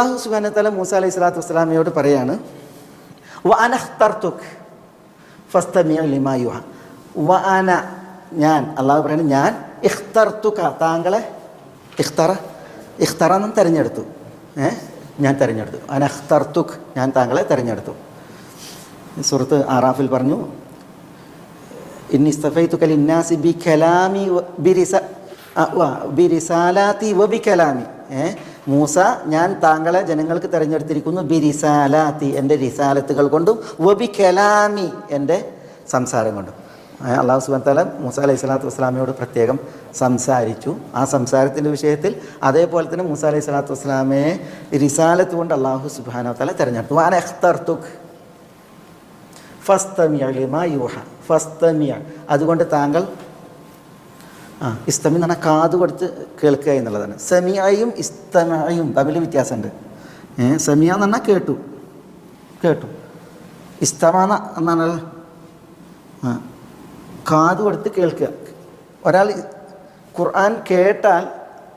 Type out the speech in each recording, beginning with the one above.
അള്ളാഹു സുബാന തല മൂസ അലൈഹി സ്വലാത്തു വസ്സലാമയോട് പറയാണ് വഅന ഞാൻ അള്ളാഹു പറയുന്നത് ഞാൻ ഇഖ്തർത്തുക. താങ്കളെ ഇഖ്തറ ഇഖ്തറ എന്ന് തിരഞ്ഞെടുത്തു. ഏ? ഞാൻ തിരഞ്ഞെടുത്തു. അനഖ്തർത്തുക് ഞാൻ താങ്കളെ തിരഞ്ഞെടുത്തു. സുഹൃത്ത് ആറാഫിൽ പറഞ്ഞു ഇന്നിസ്തഫൈത്തുക്കലിന്നാസി ബി കലാമി ബി ബിരിസ ബി ബിരിസാലാത്തി വ ബി കലാമി. ഏ? മൂസ ഞാൻ താങ്കളെ ജനങ്ങൾക്ക് തിരഞ്ഞെടുത്തിരിക്കുന്നു ബിരിസാലാത്തി എന്റെ റിസാലത്തുകൾ കൊണ്ടും വബി ബി കലാമി എന്റെ സംസാരം കൊണ്ടും. അള്ളാഹു സുബാൻ താലം മൂസ അലൈഹി സ്വലാത്തു വസ്സലാമയോട് പ്രത്യേകം സംസാരിച്ചു. ആ സംസാരത്തിന്റെ വിഷയത്തിൽ അതേപോലെ തന്നെ മൂസ അലൈഹി സ്വലാത്തു വസ്സലാമയെ റിസാലത്ത് കൊണ്ട് അള്ളാഹു സുബാന താല തിരഞ്ഞെടുത്തു. വാൻ എഖ്തർത്തുക് ഫസ്തമിയ ലിമാ യൂഹ. ഫസ്തമിയ അതുകൊണ്ട് താങ്കൾ ആ ഇസ്തമി എന്ന് പറഞ്ഞാൽ കാത് കൊടുത്ത് കേൾക്കുക എന്നുള്ളതാണ്. സെമിയായും ഇസ്തമയും തമ്മിൽ വ്യത്യാസമുണ്ട്. സെമിയ എന്ന് പറഞ്ഞാൽ കേട്ടു. കേട്ടു. ഇസ്തമ എന്ന- എന്നാണ് ആ കാത് കൊടുത്ത് കേൾക്കുക. ഒരാൾ ഖുർആൻ കേട്ടാൽ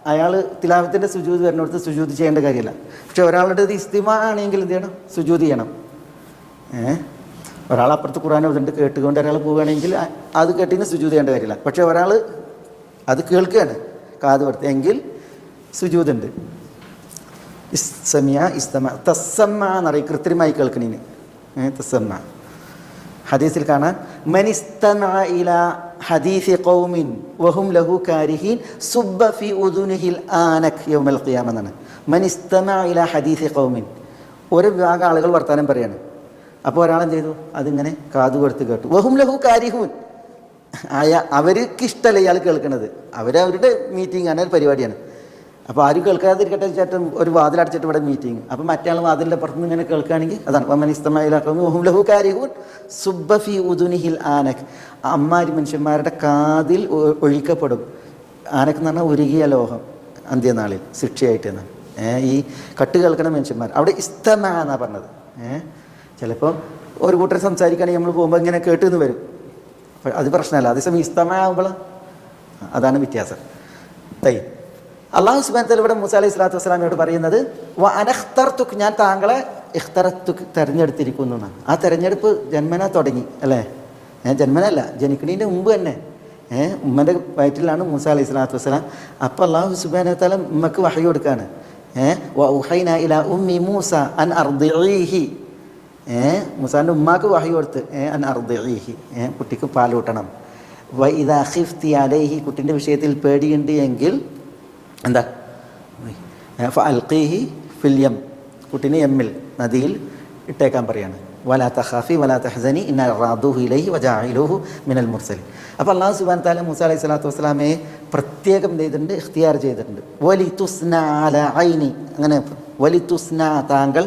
അയാൾ തിലാവത്തിന്റെ സുജൂത് വരുന്നിടത്ത് സുജൂത് ചെയ്യേണ്ട കാര്യമില്ല. പക്ഷെ ഒരാളുടെ ഇസ്തിമ ആണെങ്കിൽ എന്ത് ചെയ്യണം? സുജൂത് ചെയ്യണം. ഏ ഒരാൾ അപ്പുറത്ത് ഖുർആൻ ഇതുണ്ട് കേട്ടുകൊണ്ട് ഒരാൾ പോവുകയാണെങ്കിൽ അത് കേട്ടിന് സുജൂത് ചെയ്യേണ്ട കാര്യമില്ല. പക്ഷെ ഒരാൾ അത് കേൾക്കുകയാണ് കാത് കൊടുത്ത് എങ്കിൽ സുജൂതുണ്ട്. ഇസ്സമിയ ഇസ്തമ തസ്സമ്മ എന്നറിയും കൃത്രിമമായി കേൾക്കണീന് തസ്സമ്മ. ഹദീസിൽ കാണാൻ മനിസ്തമ ഇല ഹദീഫ് ഖൗമിൻ വഹും ലഹു കാരിഹിൻ സുബ്ബ ഉദുനിഹിൽ ആനക് യൗമൽ ഖിയാമ എന്നാണ്. മനിസ്തമ ഇല ഹദീഫ് ഖൗമിൻ. ഒരു വിഭാഗം ആളുകൾ വർത്തമാനം പറയാണ്. അപ്പോൾ ഒരാൾ എന്ത് ചെയ്തു? അതിങ്ങനെ കാതു കൊടുത്ത് കേട്ടു. വഹും ലഹു കാരിഹൂൻ ആയ അവർക്ക് ഇഷ്ടമല്ല ഇയാൾ കേൾക്കുന്നത് അവരവരുടെ മീറ്റിംഗ് ആണ് പരിപാടിയാണ്. അപ്പോൾ ആരും കേൾക്കാതിരിക്കട്ടെ ചേട്ടൻ ഒരു വാതിലടച്ചിട്ട് ഇവിടെ മീറ്റിംഗ് അപ്പോൾ മറ്റേ വാതിലിന്റെ പുറത്തുനിന്ന് ഇങ്ങനെ കേൾക്കുകയാണെങ്കിൽ അതാണ്. അപ്പം കാരിഹൂൻ സുബ്ബഫി ഉദുനിഹിൽ ആനക്. അമ്മാരി മനുഷ്യന്മാരുടെ കാതിൽ ഒഴിക്കപ്പെടും. ആനക്ക് എന്ന് പറഞ്ഞാൽ ഉരുകിയ ലോഹം അന്ത്യനാളിൽ ശിക്ഷയായിട്ട് എന്ന് ഈ കട്ട് കേൾക്കുന്ന മനുഷ്യന്മാർ. അവിടെ ഇസ്തമ എന്നാണ് പറഞ്ഞത്. ചിലപ്പോൾ ഒരു കൂട്ടർ സംസാരിക്കുകയാണെങ്കിൽ നമ്മൾ പോകുമ്പോൾ ഇങ്ങനെ കേട്ടെന്ന് വരും. അപ്പോൾ അത് പ്രശ്നമല്ല അതേസമയം ഇസ്തമയാകുമ്പോൾ അതാണ് വ്യത്യാസം. തൈ. അള്ളാഹു സുബാൻ ഇവിടെ മൂസ അലൈഹി സ്വലാത്തു വസ്സലാമിയോട് പറയുന്നത് "വ അനഖ്തർത്തുക് ഞാൻ താങ്കളെ ഇഖ്തറത്തുക്ക് തിരഞ്ഞെടുത്തിരിക്കുന്നു എന്നാണ്. ആ തിരഞ്ഞെടുപ്പ് ജന്മന തുടങ്ങി അല്ലേ? ജന്മനല്ല ജനിക്കണീന്റെ മുമ്പ് തന്നെ. ഏഹ് ഉമ്മന്റെ വയറ്റിലാണ് മൂസ അലൈഹി സ്വലാത്തു വസ്സലാം. അപ്പോൾ അള്ളാഹു സുബാൻ തല ഉമ്മക്ക് വഹി കൊടുക്കുകയാണ് ഏഹ് ഇല ഉമ്മി മൂസ അൻ അർദിഈഹി മൂസാന്റെ ഉമ്മാക്ക് വഹി കൊടുത്ത് ഏഹ് അൻ പാൽ ഏഹ് കുട്ടിക്ക് വ ഇതാ ഖിഫ്തി അലൈഹി കുട്ടിന്റെ വിഷയത്തിൽ പേടിയുണ്ട് എങ്കിൽ എന്താ? അൽഖീഹി ഫില്യം കുട്ടിനെ എമ്മിൽ നദിയിൽ ഇട്ടേക്കാൻ പറയാണ്. വലാ തഖാഫി വലാ തഹസനി ഇന്ന റാദുഹു ഇലൈഹി വജാഹിലുഹു മിനൽ മുർസലി അപ്പോൾ അള്ളാഹു സുബാൻ താല മൂസ അലൈഹി സ്വലാത്തു വസ്സലാമെ പ്രത്യേകം ചെയ്തിട്ടുണ്ട്? ഇഖ്തിയാർ ചെയ്തിട്ടുണ്ട്. വലി തുസ്ന അല ഐനി അങ്ങനെ വലി തുസ്ന താങ്കൾ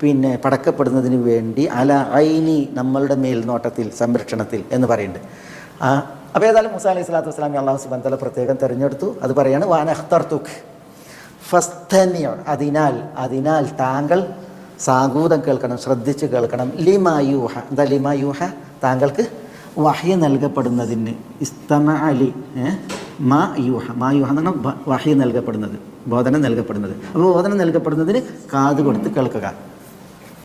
പിന്നെ പടക്കപ്പെടുന്നതിന് വേണ്ടി അല ഐനി നമ്മളുടെ മേൽനോട്ടത്തിൽ സംരക്ഷണത്തിൽ എന്ന് പറയുന്നുണ്ട്. ആ അപ്പോൾ ഏതായാലും മുസാ അലൈഹി സ്വലാത്തു വസ്സലാമി അള്ളാഹു സുബാൻ തല പ്രത്യേകം തിരഞ്ഞെടുത്തു. അത് പറയാണ് വാൻ അഖ്തർ തുഖ് ഫസ്തനിയോ അതിനാൽ അതിനാൽ താങ്കൾ സാഗൂതം കേൾക്കണം ശ്രദ്ധിച്ച് കേൾക്കണം. ലിമായൂഹ എന്താ ലിമായൂഹ താങ്കൾക്ക് വഹ്യ നൽകപ്പെടുന്നതിന് ഇസ്തമ അലി? മാ യൂഹ മാ യൂഹ എന്നാണ് വഹ്യ നൽകപ്പെടുന്നത് ബോധനം നൽകപ്പെടുന്നത്. അപ്പോൾ ബോധനം നൽകപ്പെടുന്നതിന് കാത് കൊടുത്ത് കേൾക്കുക.